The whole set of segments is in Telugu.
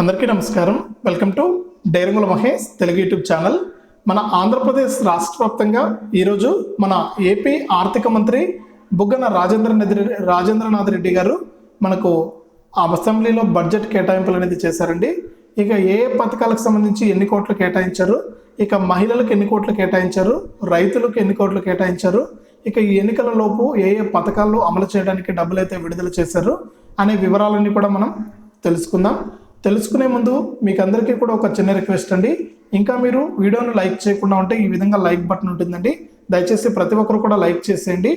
అందరికీ నమస్కారం. Welcome to Dairangula Mahesh Telugu YouTube channel. మన ఆంధ్రప్రదేశ్ రాష్ట్ర వ్యాప్తంగా ఈరోజు మన ఏపీ ఆర్థిక మంత్రి బుగ్గన రాజేంద్ర రాజేంద్రనాథ్ రెడ్డి గారు మనకు ఆ అసెంబ్లీలో బడ్జెట్ కేటాయింపులు అనేది చేశారండి. ఇక ఏ ఏ పథకాలకు సంబంధించి ఎన్ని కోట్లు కేటాయించారు? ఇక మహిళలకు ఎన్ని కోట్లు కేటాయించారు? రైతులకు ఎన్ని కోట్లు కేటాయించారు? ఇక ఈ ఎన్నికల లోపు ఏ ఏ పథకాలు అమలు చేయడానికి డబ్బులు అయితే విడుదల చేశారు? అనే వివరాలన్నీ కూడా మనం తెలుసుకుందాం. తెలుసుకునే ముందు మీకు అందరికీ కూడా ఒక చిన్న రిక్వెస్ట్ అండి. ఇంకా మీరు వీడియోను లైక్ చేయకుండా ఉంటే ఈ విధంగా లైక్ బటన్ ఉంటుందండి. దయచేసి ప్రతి ఒక్కరు కూడా లైక్ చేసేయండి.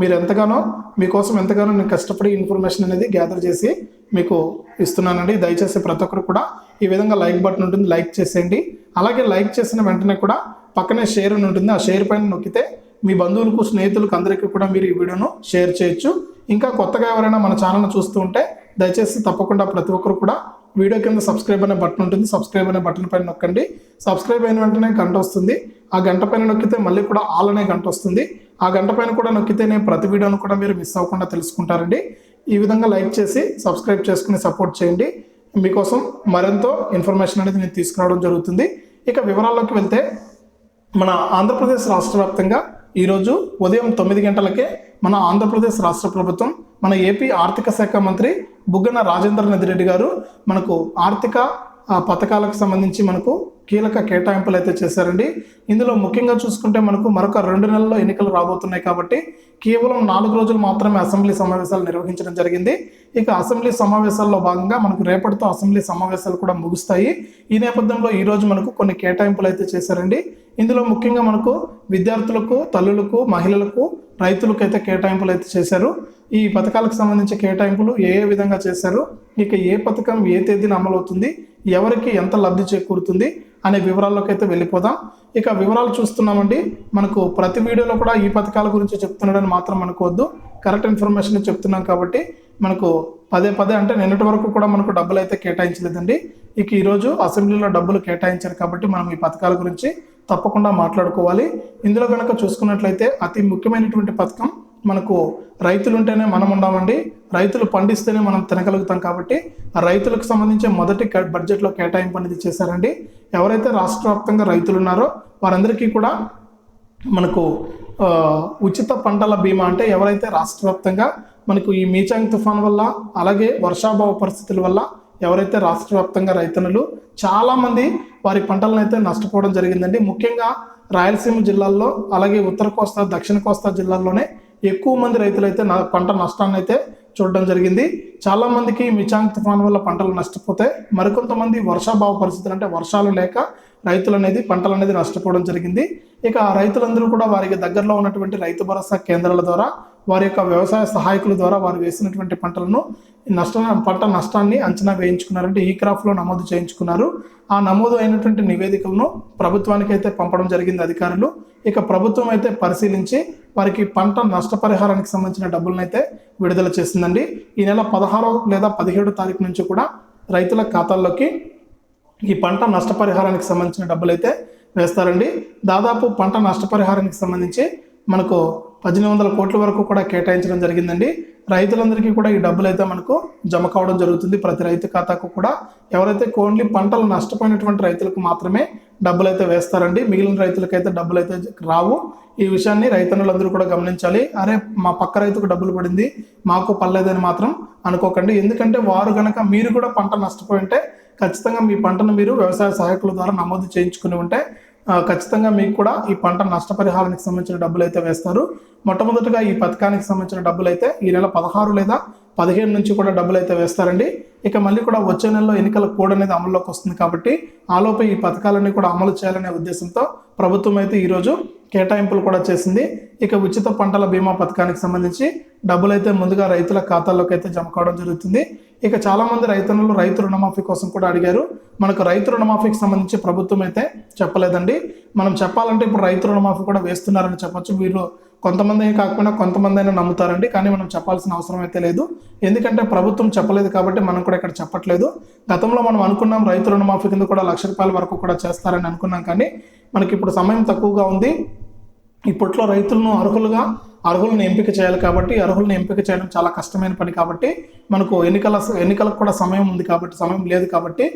మీరు ఎంతగానో మీకోసం ఎంతగానో నేను కష్టపడి ఇన్ఫర్మేషన్ అనేది గ్యాదర్ చేసి మీకు ఇస్తున్నానండి. దయచేసి ప్రతి ఒక్కరు కూడా ఈ విధంగా లైక్ బటన్ ఉంటుంది లైక్ చేసేయండి. అలాగే లైక్ చేసిన వెంటనే కూడా పక్కనే షేర్ అని ఉంటుంది. ఆ షేర్ పైన నొక్కితే మీ బంధువులకు స్నేహితులకు అందరికీ కూడా మీరు ఈ వీడియోను షేర్ చేయొచ్చు. ఇంకా కొత్తగా ఎవరైనా మన ఛానల్ను చూస్తూ ఉంటే దయచేసి తప్పకుండా ప్రతి ఒక్కరు కూడా వీడియో కింద సబ్స్క్రైబ్ అనే బటన్ ఉంటుంది. సబ్స్క్రైబ్ అనే బటన్ పైన నొక్కండి. సబ్స్క్రైబ్ అయిన వెంటనే గంట వస్తుంది. ఆ గంట పైన నొక్కితే మళ్ళీ కూడా ఆల్ అనే గంట వస్తుంది. ఆ గంట పైన కూడా నొక్కితే నేను ప్రతి వీడియోను కూడా మీరు మిస్ అవ్వకుండా తెలుసుకుంటారండి. ఈ విధంగా లైక్ చేసి సబ్స్క్రైబ్ చేసుకుని సపోర్ట్ చేయండి. మీకోసం మరెంతో ఇన్ఫర్మేషన్ అనేది నేను తీసుకురావడం జరుగుతుంది. ఇక వివరాల్లోకి వెళ్తే మన ఆంధ్రప్రదేశ్ రాష్ట్ర వ్యాప్తంగా ఈరోజు ఉదయం తొమ్మిది గంటలకే మన ఆంధ్రప్రదేశ్ రాష్ట్ర ప్రభుత్వం మన ఏపీ ఆర్థిక శాఖ మంత్రి బుగ్గన రాజేంద్రనాథ్ రెడ్డి గారు మనకు ఆర్థిక పథకాలకు సంబంధించి మనకు కీలక కేటాయింపులు అయితే చేశారండి. ఇందులో ముఖ్యంగా చూసుకుంటే మనకు మరొక రెండు నెలల్లో ఎన్నికలు రాబోతున్నాయి కాబట్టి కేవలం నాలుగు రోజులు మాత్రమే అసెంబ్లీ సమావేశాలు నిర్వహించడం జరిగింది. ఇక అసెంబ్లీ సమావేశాల్లో భాగంగా మనకు రేపటితో అసెంబ్లీ సమావేశాలు కూడా ముగుస్తాయి. ఈ నేపథ్యంలో ఈరోజు మనకు కొన్ని కేటాయింపులు అయితే చేశారండి. ఇందులో ముఖ్యంగా మనకు విద్యార్థులకు తల్లులకు మహిళలకు రైతులకు అయితే కేటాయింపులు అయితే చేశారు. ఈ పథకాలకు సంబంధించి కేటాయింపులు ఏ ఏ విధంగా చేశారు ఇక ఏ పథకం ఏ తేదీన అమలవుతుంది ఎవరికి ఎంత లబ్ధి చేకూరుతుంది అనే వివరాల్లోకి అయితే వెళ్ళిపోదాం. ఇక వివరాలు చూస్తున్నామండి. మనకు ప్రతి వీడియోలో కూడా ఈ పథకాల గురించి చెప్తున్నాడని మాత్రం అనుకోవద్దు. కరెక్ట్ ఇన్ఫర్మేషన్ చెప్తున్నాం కాబట్టి మనకు పదే పదే అంటే నిన్నటి వరకు కూడా మనకు డబ్బులు అయితే కేటాయించలేదండి. ఇక ఈరోజు అసెంబ్లీలో డబ్బులు కేటాయించారు కాబట్టి మనం ఈ పథకాల గురించి తప్పకుండా మాట్లాడుకోవాలి. ఇందులో కనుక చూసుకున్నట్లయితే అతి ముఖ్యమైనటువంటి పథకం మనకు రైతులు ఉంటేనే మనం ఉండామండి. రైతులు పండిస్తేనే మనం తినగలుగుతాం కాబట్టి రైతులకు సంబంధించి మొదటి బడ్జెట్లో కేటాయింపు అనేది చేశారండి. ఎవరైతే రాష్ట్ర వ్యాప్తంగా రైతులు ఉన్నారో వారందరికీ కూడా మనకు ఉచిత పంటల బీమా అంటే ఎవరైతే రాష్ట్ర వ్యాప్తంగా మనకు ఈ మీచాంగ్ తుఫాన్ వల్ల అలాగే వర్షాభావ పరిస్థితుల వల్ల ఎవరైతే రాష్ట్ర వ్యాప్తంగా రైతన్నులు చాలామంది వారి పంటలను అయితే నష్టపోవడం జరిగిందండి. ముఖ్యంగా రాయలసీమ జిల్లాల్లో అలాగే ఉత్తర కోస్తా దక్షిణ కోస్తా జిల్లాల్లోనే ఎక్కువ మంది రైతులైతే నా పంట నష్టాన్ని అయితే చూడడం జరిగింది. చాలామందికి మిచాంగ్ తుఫాన్ వల్ల పంటలు నష్టపోతే మరికొంతమంది వర్షాభావ పరిస్థితులు అంటే వర్షాలు లేక రైతులు అనేది పంటలు అనేది నష్టపోవడం జరిగింది. ఇక ఆ రైతులందరూ కూడా వారికి దగ్గరలో ఉన్నటువంటి రైతు భరోసా కేంద్రాల ద్వారా వారి యొక్క వ్యవసాయ సహాయకుల ద్వారా వారు వేసినటువంటి పంటలను నష్ట పంట నష్టాన్ని అంచనా వేయించుకున్నారంటే ఈ క్రాఫ్లో నమోదు చేయించుకున్నారు. ఆ నమోదు అయినటువంటి నివేదికలను ప్రభుత్వానికి అయితే పంపడం జరిగింది అధికారులు. ఇక ప్రభుత్వం అయితే పరిశీలించి వారికి పంట నష్టపరిహారానికి సంబంధించిన డబ్బులను అయితే విడుదల చేసిందండి. ఈ నెల పదహారో లేదా పదిహేడో తారీఖు నుంచి కూడా రైతుల ఖాతాల్లోకి ఈ పంట నష్టపరిహారానికి సంబంధించిన డబ్బులు అయితే వేస్తారండి. దాదాపు పంట నష్టపరిహారానికి సంబంధించి మనకు పద్దెనిమిది వందల కోట్ల వరకు కూడా కేటాయించడం జరిగిందండి. రైతులందరికీ కూడా ఈ డబ్బులు అయితే మనకు జమ కావడం జరుగుతుంది. ప్రతి రైతు ఖాతాకు కూడా ఎవరైతే కోన్లీ పంటలు నష్టపోయినటువంటి రైతులకు మాత్రమే డబ్బులు అయితే వేస్తారండి. మిగిలిన రైతులకైతే డబ్బులు అయితే రావు. ఈ విషయాన్ని రైతన్నులందరూ కూడా గమనించాలి. అరే మా పక్క రైతుకు డబ్బులు పడింది మాకు పర్లేదని మాత్రం అనుకోకండి. ఎందుకంటే వారు గనక మీరు కూడా పంట నష్టపోయి ఉంటే ఖచ్చితంగా మీ పంటను మీరు వ్యవసాయ సహాయకుల ద్వారా నమోదు చేయించుకుని ఉంటే ఖచ్చితంగా మీకు కూడా ఈ పంట నష్టపరిహారానికి సంబంధించిన డబ్బులు అయితే వేస్తారు. మొట్టమొదటిగా ఈ పథకానికి సంబంధించిన డబ్బులు అయితే ఈ నెల పదహారు లేదా పదిహేను నుంచి కూడా డబ్బులు అయితే వేస్తారండి. ఇక మళ్ళీ కూడా వచ్చే నెలలో ఎన్నికల కోడ్ అనేది అమల్లోకి వస్తుంది కాబట్టి ఆలోపే ఈ పథకాలన్నీ కూడా అమలు చేయాలనే ఉద్దేశంతో ప్రభుత్వం అయితే ఈరోజు కేటాయింపులు కూడా చేసింది. ఇక ఉచిత పంటల బీమా పథకానికి సంబంధించి డబ్బులు అయితే ముందుగా రైతుల ఖాతాల్లోకి అయితే జమ కావడం జరుగుతుంది. ఇక చాలామంది రైతన్నులు రైతు రుణమాఫీ కోసం కూడా అడిగారు. మనకు రైతు రుణమాఫీకి సంబంధించి ప్రభుత్వం అయితే చెప్పలేదండి. మనం చెప్పాలంటే ఇప్పుడు రైతు రుణమాఫీ కూడా వేస్తున్నారని చెప్పొచ్చు. వీరు కొంతమంది కాకుండా కొంతమంది అయినా నమ్ముతారండి. కానీ మనం చెప్పాల్సిన అవసరం అయితే లేదు. ఎందుకంటే ప్రభుత్వం చెప్పలేదు కాబట్టి మనం కూడా ఇక్కడ చెప్పట్లేదు. గతంలో మనం అనుకున్నాం రైతు రుణమాఫీ కింద కూడా లక్ష రూపాయల వరకు కూడా చేస్తారని అనుకున్నాం. కానీ మనకి ఇప్పుడు సమయం తక్కువగా ఉంది. ఇప్పట్లో రైతులను అర్హులుగా అర్హులను ఎంపిక చేయాలి కాబట్టి అర్హులను ఎంపిక చేయడం చాలా కష్టమైన పని కాబట్టి మనకు ఎన్నికల ఎన్నికలకు కూడా సమయం ఉంది కాబట్టి సమయం లేదు కాబట్టి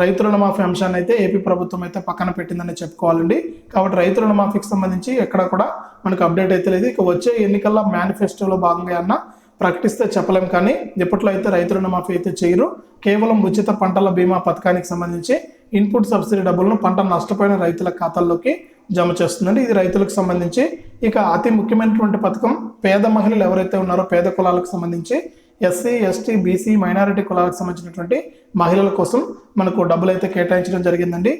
రైతు రుణమాఫీ అంశాన్ని అయితే ఏపీ ప్రభుత్వం అయితే పక్కన పెట్టిందని చెప్పుకోవాలండి. కాబట్టి రైతు రుణమాఫీకి సంబంధించి ఎక్కడ కూడా మనకు అప్డేట్ అయితే లేదు. ఇక వచ్చే ఎన్నికల్లో మేనిఫెస్టోలో భాగంగా అన్న ప్రకటిస్తే చెప్పలేం కానీ ఇప్పట్లో అయితే రైతు రుణమాఫీ అయితే చేయరు కేవలం ఉచిత పంటల బీమా పథకానికి సంబంధించి ఇన్పుట్ సబ్సిడీ డబ్బులను పంట నష్టపోయిన రైతుల ఖాతాల్లోకి జమ చేస్తుందండి. ఇది రైతులకు సంబంధించి. ఇక అతి ముఖ్యమైనటువంటి పథకం పేద మహిళలు ఎవరైతే ఉన్నారో పేద కులాలకు సంబంధించి ఎస్సీ ఎస్టీ బీసీ మైనారిటీ కులాలకు సంబంధించినటువంటి మహిళల కోసం మనకు డబ్బులు అయితే కేటాయించడం జరిగిందండి.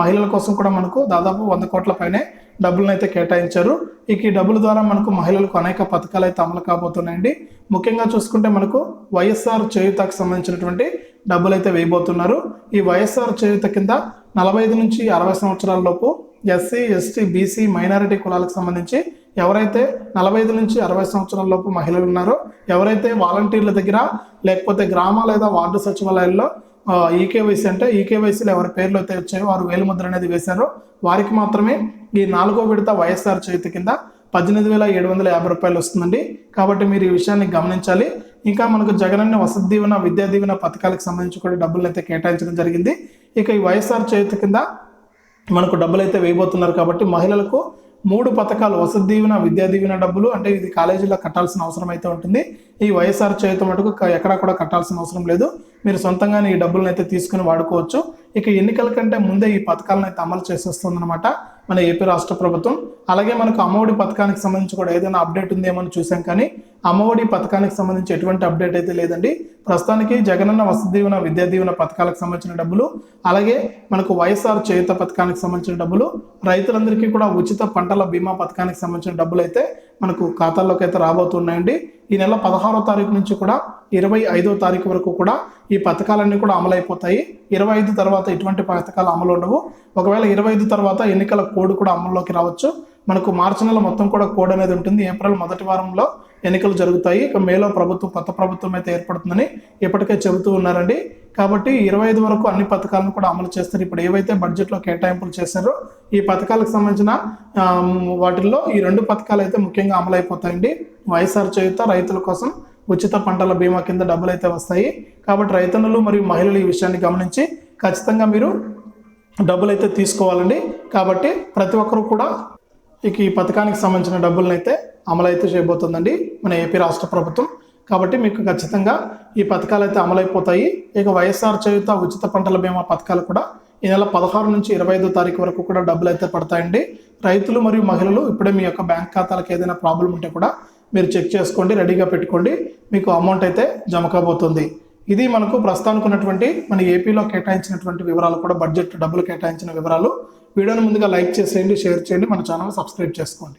మహిళల కోసం కూడా మనకు దాదాపు వంద కోట్ల పైనే డబ్బులను అయితే కేటాయించారు. ఇక ఈ డబ్బుల ద్వారా మనకు మహిళలకు అనేక పథకాలు అయితే అమలు కాబోతున్నాయండి. ముఖ్యంగా చూసుకుంటే మనకు వైఎస్ఆర్ చేయుతకు సంబంధించినటువంటి డబ్బులు అయితే వేయబోతున్నారు. ఈ వైఎస్ఆర్ చేయుత కింద నలభై ఐదు నుంచి అరవై సంవత్సరాల లోపు ఎస్సీ ఎస్టీ బీసీ మైనారిటీ కులాలకు సంబంధించి ఎవరైతే నలభై ఐదు నుంచి అరవై సంవత్సరాల లోపు మహిళలు ఉన్నారో ఎవరైతే వాలంటీర్ల దగ్గర లేకపోతే గ్రామ లేదా వార్డు సచివాలయాల్లో ఈకేవైసీ అంటే ఈకేవైసీలో ఎవరి పేర్లు అయితే వచ్చాయో వారు వేలుముద్ర అనేది వేశారో వారికి మాత్రమే ఈ నాలుగో విడత వైఎస్ఆర్ చేతి కింద పద్దెనిమిది వేల ఏడు వందల యాభై రూపాయలు వస్తుందండి. కాబట్టి మీరు ఈ విషయాన్ని గమనించాలి. ఇంకా మనకు జగనన్న వసతి దీవెన విద్యా దీవెన పథకాలకు సంబంధించి కూడా డబ్బులు అయితే కేటాయించడం జరిగింది. ఇక ఈ వైఎస్ఆర్ చేతి కింద మనకు డబ్బులు అయితే వేయబోతున్నారు కాబట్టి మహిళలకు మూడు పథకాలు వసతి దీవెన విద్యా దీవెన డబ్బులు అంటే ఇది కాలేజీలో కట్టాల్సిన అవసరం అయితే ఉంటుంది. ఈ వైఎస్ఆర్ చేత మటుకు ఎక్కడా కూడా కట్టాల్సిన అవసరం లేదు. మీరు సొంతంగానే ఈ డబ్బులను అయితే తీసుకుని వాడుకోవచ్చు. ఇక ఎన్నికల కంటే ముందే ఈ పథకాలను అయితే అమలు చేసేస్తుందన్నమాట. మన ఏపీ రాష్ట్ర ప్రభుత్వం. అలాగే మనకు అమ్మఒడి పథకానికి సంబంధించి కూడా ఏదైనా అప్డేట్ ఉందేమో అని చూసాం కానీ అమ్మఒడి పథకానికి సంబంధించి ఎటువంటి అప్డేట్ అయితే లేదండి. ప్రస్తుతానికి జగనన్న వసతి దీవెన విద్యా దీవెన పథకాలకు సంబంధించిన డబ్బులు అలాగే మనకు వైఎస్ఆర్ చేయుత పథకానికి సంబంధించిన డబ్బులు రైతులందరికీ కూడా ఉచిత పంటల బీమా పథకానికి సంబంధించిన డబ్బులు అయితే మనకు ఖాతాల్లోకి అయితే రాబోతున్నాయండి. ఈ నెల పదహారో తారీఖు నుంచి కూడా ఇరవై ఐదో తారీఖు వరకు కూడా ఈ పథకాలన్నీ కూడా అమలైపోతాయి. ఇరవై ఐదు తర్వాత ఇటువంటి పథకాలు అమలు ఉండవు. ఒకవేళ ఇరవై ఐదు తర్వాత ఎన్నికల కోడ్ కూడా అమల్లోకి రావచ్చు. మనకు మార్చి నెల మొత్తం కూడా కోడ్ అనేది ఉంటుంది. ఏప్రిల్ మొదటి వారంలో ఎన్నికలు జరుగుతాయి. ఇక మేలో ప్రభుత్వం కొత్త ప్రభుత్వం అయితే ఏర్పడుతుందని ఇప్పటికే చెబుతూ ఉన్నారండి. కాబట్టి ఇరవై ఐదు వరకు అన్ని పథకాలను కూడా అమలు చేస్తారు. ఇప్పుడు ఏవైతే బడ్జెట్లో కేటాయింపులు చేశారో ఈ పథకాలకు సంబంధించిన వాటిల్లో ఈ రెండు పథకాలు అయితే ముఖ్యంగా అమలైపోతాయండి. వైఎస్ఆర్ చేయుత రైతుల కోసం ఉచిత పంటల బీమా కింద డబ్బులు అయితే వస్తాయి. కాబట్టి రైతన్నులు మరియు మహిళలు ఈ విషయాన్ని గమనించి ఖచ్చితంగా మీరు డబ్బులు అయితే తీసుకోవాలండి. కాబట్టి ప్రతి ఒక్కరు కూడా ఇక ఈ పథకానికి సంబంధించిన డబ్బులను అయితే అమలైతే చేయబోతుందండి. మన ఏపీ రాష్ట్ర ప్రభుత్వం. కాబట్టి మీకు ఖచ్చితంగా ఈ పథకాలు అయితే అమలైపోతాయి. ఇక వైఎస్ఆర్ చేయుత ఉచిత పంటల బీమా పథకాలు కూడా ఈ నెల పదహారు నుంచి ఇరవై ఐదో తారీఖు వరకు కూడా డబ్బులు అయితే పడతాయండి. రైతులు మరియు మహిళలు ఇప్పుడే మీ యొక్క బ్యాంక్ ఖాతాలకు ఏదైనా ప్రాబ్లం ఉంటే కూడా మీరు చెక్ చేసుకోండి రెడీగా పెట్టుకోండి మీకు అమౌంట్ అయితే జమ కాబోతుంది. ఇది మనకు ప్రస్తుతానికి ఉన్నటువంటి మన ఏపీలో కేటాయించినటువంటి వివరాలు కూడా బడ్జెట్ డబ్బులు కేటాయించిన వివరాలు. వీడియోని ముందుగా లైక్ చేసేయండి షేర్ చేయండి మన ఛానల్ సబ్స్క్రైబ్ చేసుకోండి.